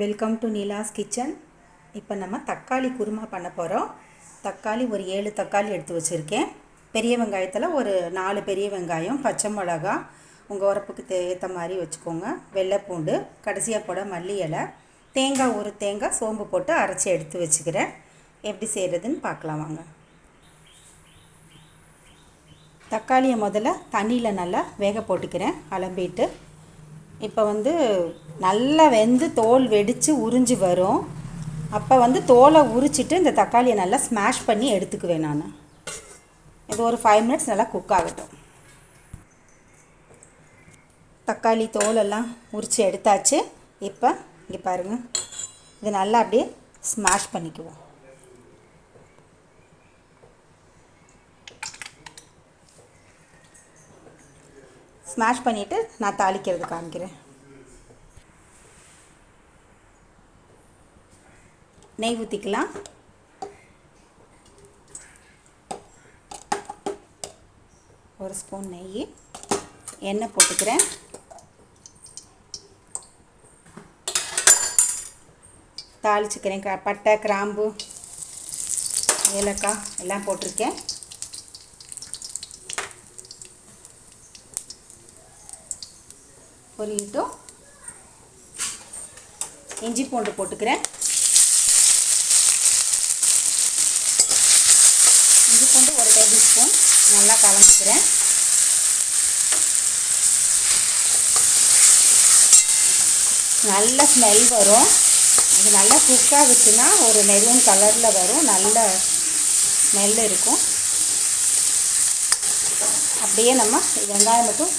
Welcome to Neela's kitchen இப்போ நம்ம தக்காளி குருமா பண்ண போகிறோம் தக்காளி ஒரு ஏழு தக்காளி எடுத்து வச்சுருக்கேன். பெரிய வெங்காயத்தில் ஒரு நாலு பெரிய வெங்காயம் பச்சை மிளகா உங்கள் உரப்புக்கு ஏற்ற மாதிரி வச்சுக்கோங்க. வெள்ளைப்பூண்டு கடைசியாக போட மல்லி இலை தேங்காய் ஒரு தேங்காய் சோம்பு போட்டு அரைச்சி எடுத்து வச்சுக்கிறேன். எப்படி செய்கிறதுன்னு பார்க்கலாம் வாங்க. தக்காளியை முதல்ல தண்ணியில் நல்லா வேக போட்டுக்கிறேன். அலம்பிட்டு இப்போ வந்து நல்லா வெந்து தோல் வெடித்து உறிஞ்சி வரும். அப்போ வந்து தோலை உரிச்சிட்டு இந்த தக்காளியை நல்லா ஸ்மாஷ் பண்ணி எடுத்துக்குவேன் நான். இது ஒரு ஃபைவ் மினிட்ஸ் நல்லா குக் ஆகட்டும். தக்காளி தோலெல்லாம் உரித்து எடுத்தாச்சு. இப்போ இங்கே பாருங்கள் இது நல்லா அப்படியே ஸ்மாஷ் பண்ணிக்குவோம். ஸ்மாஷ் பண்ணிவிட்டு நான் தாளிக்கிறது காமிக்கிறேன். நெய் ஊற்றிக்கலாம் ஒரு ஸ்பூன் நெய் எண்ணெய் போட்டுக்கிறேன். தாளிச்சுக்கிறேன். க பட்டை கிராம்பு ஏலக்காய் எல்லாம் போட்டிருக்கேன். பொரியட்டும். இஞ்சி பூண்டு போட்டுக்கிறேன். இஞ்சி பூண்டு ஒரு டேபிள் ஸ்பூன். நல்லா கலந்துக்கிறேன். நல்ல ஸ்மெல் வரும். அது நல்லா குக் ஆகுச்சுன்னா ஒரு மெரூன் கலரில் வரும். நல்ல ஸ்மெல் இருக்கும். அப்படியே நம்ம வெங்காயம் மட்டும்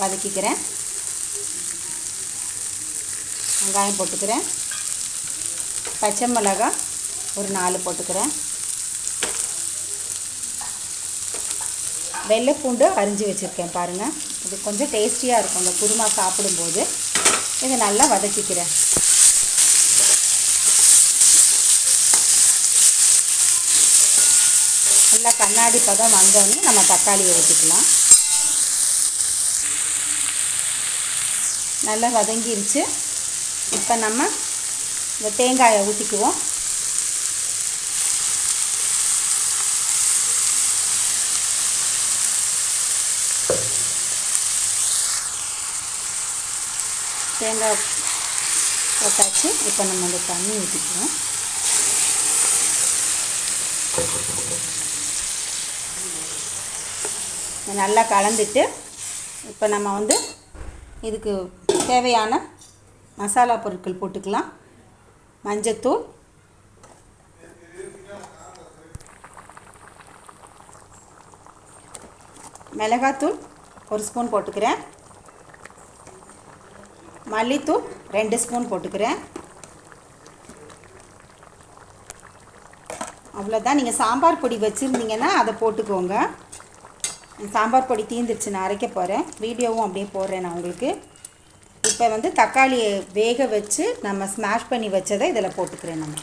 வதக்கிக்கிறேன். வெங்காயம் போட்டுக்கிறேன். பச்சை மிளகா ஒரு நாலு போட்டுக்கிறேன். வெள்ளைப்பூண்டு அரிஞ்சு வச்சுருக்கேன் பாருங்கள் இது கொஞ்சம் டேஸ்டியாக இருக்கும். அந்த குருமா சாப்பிடும்போது இதை நல்லா வதக்கிக்கிறேன். நல்லா கண்ணாடி பதம் வந்தோடனே நம்ம தக்காளியை ஊற்றிக்கலாம் நல்லா வதங்கிருச்சு. இப்போ நம்ம இந்த தேங்காயை ஊற்றிக்குவோம் தேங்காய் போட்டாச்சு. இப்போ நம்ம இந்த தண்ணி ஊற்றிக்குவோம் நல்லா கலந்துட்டு இப்போ நம்ம வந்து இதுக்கு தேவையான மசாலா பொருட்கள் போட்டுக்கலாம். மஞ்சத்தூள். மிளகாத்தூள் ஒரு ஸ்பூன் போட்டுக்கிறேன். மல்லித்தூள் ரெண்டு ஸ்பூன் போட்டுக்கிறேன். அவ்வளோதான் நீங்கள் சாம்பார் பொடி வச்சுருந்தீங்கன்னா அதை போட்டுக்கோங்க. சாம்பார் பொடி தீந்துருச்சு நான் அரைக்க போகிறேன் வீடியோவும் அப்படியே போடுறேன் நான் உங்களுக்கு. இப்போ வந்து தக்காளியை வேக வச்சு நம்ம ஸ்மாஷ் பண்ணி வச்சதை இதில் போட்டுக்கிறேன் நம்ம.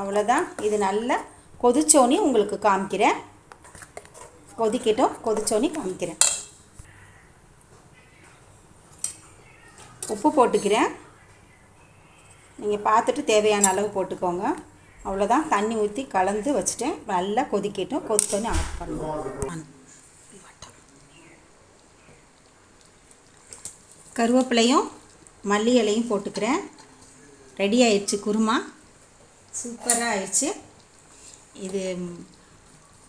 அவ்வளோதான் இது நல்லா கொதிச்சோனி உங்களுக்கு காமிக்கிறேன். கொதிக்கட்டும் கொதிச்சோனி காமிக்கிறேன். உப்பு போட்டுக்கிறேன். நீங்கள் பார்த்துட்டு தேவையான அளவு போட்டுக்கோங்க. அவ்வளோதான் தண்ணி ஊற்றி கலந்து வச்சுட்டேன் நல்லா கொதிக்கட்டும். கொதிச்சோன்னே ஆஃப் பண்ணுவோம் கருவேப்பிலையும் மல்லி இலையும் போட்டுக்கிறேன். ரெடி ஆயிடுச்சு குருமா. சூப்பராக ஆயிடுச்சு. இது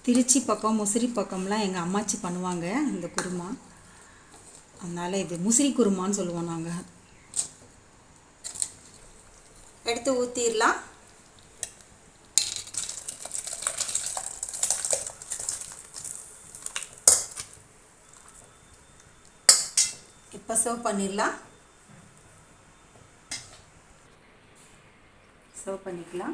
திருச்சி பக்கம் முசிறி பக்கம்லாம் எங்கள் அம்மாச்சி பண்ணுவாங்க இந்த குருமா. அதனால் இது முசிறி குருமான்னு சொல்லுவோம் நாங்கள் எடுத்து ஊற்றிடலாம் இப்போ சர்வ் பண்ணிடலாம். சர்வ் பண்ணிக்கலாம்.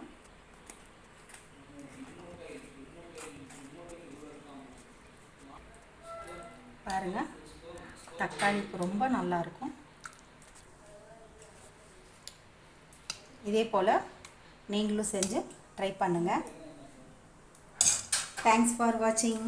பாருங்கள் தக்காளி ரொம்ப நல்லாயிருக்கும் இதே போல் நீங்களும் செஞ்சு ட்ரை பண்ணுங்கள் தேங்க்ஸ் ஃபார் வாட்சிங்